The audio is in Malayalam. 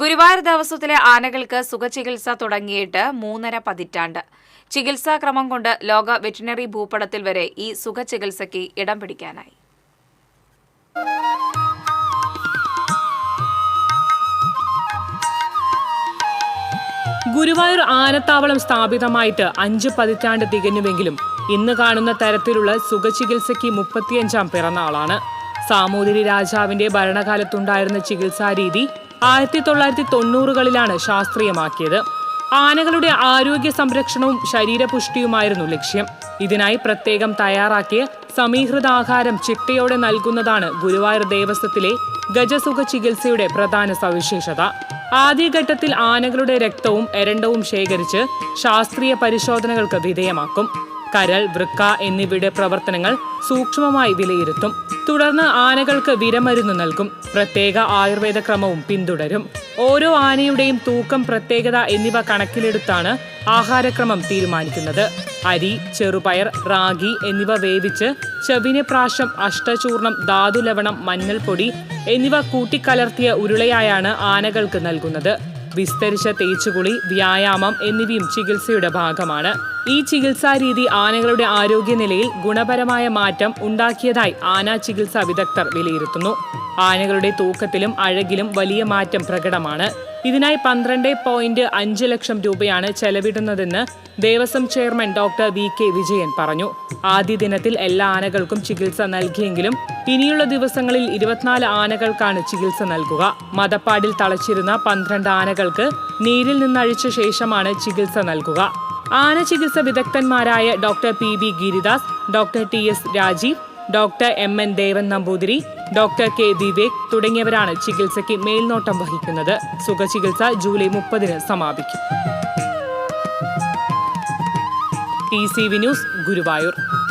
ഗുരുവായൂർ ദേവസ്വത്തിലെ ആനകൾക്ക് സുഖചികിത്സ തുടങ്ങിയിട്ട് മൂന്നര പതിറ്റാണ്ട്. ചികിത്സാക്രമം കൊണ്ട് ലോക വെറ്റിനറി ഭൂപടത്തിൽ വരെ ഈ സുഖചികിത്സയ്ക്ക് ഇടം പിടിക്കാനായി. ഗുരുവായൂർ ആനത്താവളം സ്ഥാപിതമായിട്ട് അഞ്ച് പതിറ്റാണ്ട് തികഞ്ഞുവെങ്കിലും ഇന്ന് കാണുന്ന തരത്തിലുള്ള സുഖചികിത്സയ്ക്ക് മുപ്പത്തിയഞ്ചാം പിറന്നാളാണ്. സാമൂതിരി രാജാവിന്റെ ഭരണകാലത്തുണ്ടായിരുന്ന ചികിത്സാ രീതി ആയിരത്തി തൊള്ളായിരത്തി തൊണ്ണൂറുകളിലാണ് ശാസ്ത്രീയമാക്കിയത്. ആനകളുടെ ആരോഗ്യ സംരക്ഷണവും ശരീരപുഷ്ടിയുമായിരുന്നു ലക്ഷ്യം. ഇതിനായി പ്രത്യേകം തയ്യാറാക്കിയ സമീകൃത ആഹാരം ചിട്ടയോടെ നൽകുന്നതാണ് ഗുരുവായൂർ ദേവസ്വത്തിലെ ഗജസുഖ ചികിത്സയുടെ പ്രധാന സവിശേഷത. ആദ്യഘട്ടത്തിൽ ആനകളുടെ രക്തവും എരണ്ടവും ശേഖരിച്ച് ശാസ്ത്രീയ പരിശോധനകൾക്ക് വിധേയമാക്കും. കരൾ വൃക്ക എന്നിവയുടെ പ്രവർത്തനങ്ങൾ സൂക്ഷ്മമായി വിലയിരുത്തും. തുടർന്ന് ആനകൾക്ക് വിരമരുന്ന് നൽകും. പ്രത്യേക ആയുർവേദ ക്രമവും പിന്തുടരും. ഓരോ ആനയുടെയും തൂക്കം പ്രത്യേകത എന്നിവ കണക്കിലെടുത്താണ് ആഹാരക്രമം തീരുമാനിക്കുന്നത്. അരി ചെറുപയർ റാഗി എന്നിവ വേവിച്ച് ചെവിനെ പ്രാശം അഷ്ടചൂർണം ധാതുലവണം മഞ്ഞൾപ്പൊടി എന്നിവ കൂട്ടിക്കലർത്തിയ ഉരുളയായാണ് ആനകൾക്ക് നൽകുന്നത്. വിസ്തരിച്ച തേച്ചുകുളി വ്യായാമം എന്നിവയും ചികിത്സയുടെ ഭാഗമാണ്. ഈ ചികിത്സാ രീതി ആനകളുടെ ആരോഗ്യനിലയിൽ ഗുണപരമായ മാറ്റം ഉണ്ടാക്കിയതായി ആന ചികിത്സാ വിദഗ്ധർ വിലയിരുത്തുന്നു. ആനകളുടെ തൂക്കത്തിലും അഴകിലും വലിയ മാറ്റം പ്രകടമാണ്. ഇതിനായി പന്ത്രണ്ട് പോയിന്റ് അഞ്ച് ലക്ഷം രൂപയാണ് ചെലവിടുന്നതെന്ന് Devaswom chairman doctor V K Vijayan പറഞ്ഞു. ആദ്യ ദിനത്തിൽ എല്ലാ ആനകൾക്കും ചികിത്സ നൽകിയെങ്കിലും ഇനിയുള്ള ദിവസങ്ങളിൽ ഇരുപത്തിനാല് ആനകൾക്കാണ് ചികിത്സ നൽകുക. മതപ്പാടിൽ തളച്ചിരുന്ന പന്ത്രണ്ട് ആനകൾക്ക് നീരിൽ നിന്നഴിച്ച ശേഷമാണ് ചികിത്സ നൽകുക. ആന ചികിത്സ വിദഗ്ധന്മാരായ doctor P B Giridas doctor T S Rajeev doctor M N Devan Namboothiri doctor K Vivek തുടങ്ങിയവരാണ് ചികിത്സയ്ക്ക് മേൽനോട്ടം വഹിക്കുന്നത്. സുഖചികിത്സ ജൂലൈ മുപ്പതിന് സമാപിക്കും. T C V news Guruvayur.